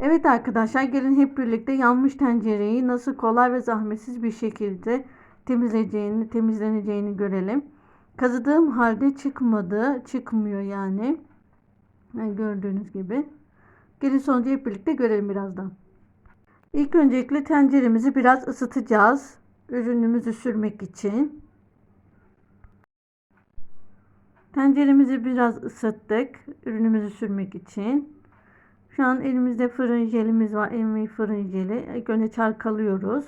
Evet arkadaşlar gelin hep birlikte yanmış tencereyi nasıl kolay ve zahmetsiz bir şekilde temizleyeceğini, temizleneceğini görelim. Kazıdığım halde çıkmadı. Çıkmıyor yani. Yani gördüğünüz gibi. Gelin sonucu hep birlikte görelim birazdan. İlk öncelikle tenceremizi biraz ısıtacağız. Ürünümüzü sürmek için. Tenceremizi biraz ısıttık. Ürünümüzü sürmek için. Şu an elimizde fırın jelimiz var. Elmi fırın jeli. İlk önce çalkalıyoruz.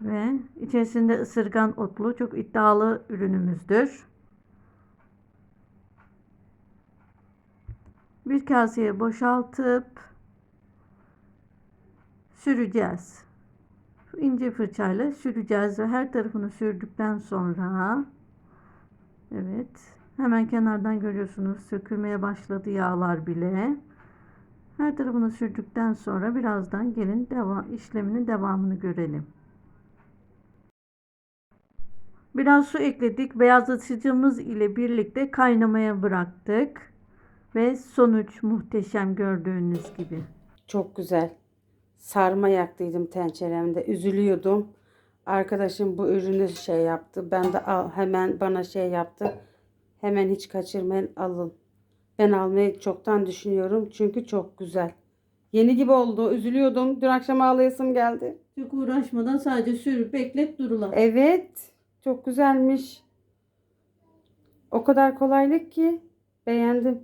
Ve içerisinde ısırgan otlu çok iddialı ürünümüzdür. Bir kaseye boşaltıp süreceğiz. İnce fırçayla süreceğiz ve her tarafını sürdükten sonra evet hemen kenardan görüyorsunuz sökülmeye başladı yağlar bile. Her tarafını sürdükten sonra birazdan gelin devam işleminin devamını görelim. Biraz su ekledik. Beyazlatıcımız ile birlikte kaynamaya bıraktık. Ve sonuç muhteşem gördüğünüz gibi. Çok güzel. Sarma yaktıydım tenceremde. Üzülüyordum. Arkadaşım bu ürünü şey yaptı. Ben de al, hemen bana şey yaptı. Hemen hiç kaçırmayın alın. Ben almayı çoktan düşünüyorum. Çünkü çok güzel. Yeni gibi oldu. Üzülüyordum. Dün akşam ağlayasım geldi. Çok uğraşmadan sadece sürüp beklet durulan. Evet. Çok güzelmiş. O kadar kolaylık ki. Beğendim.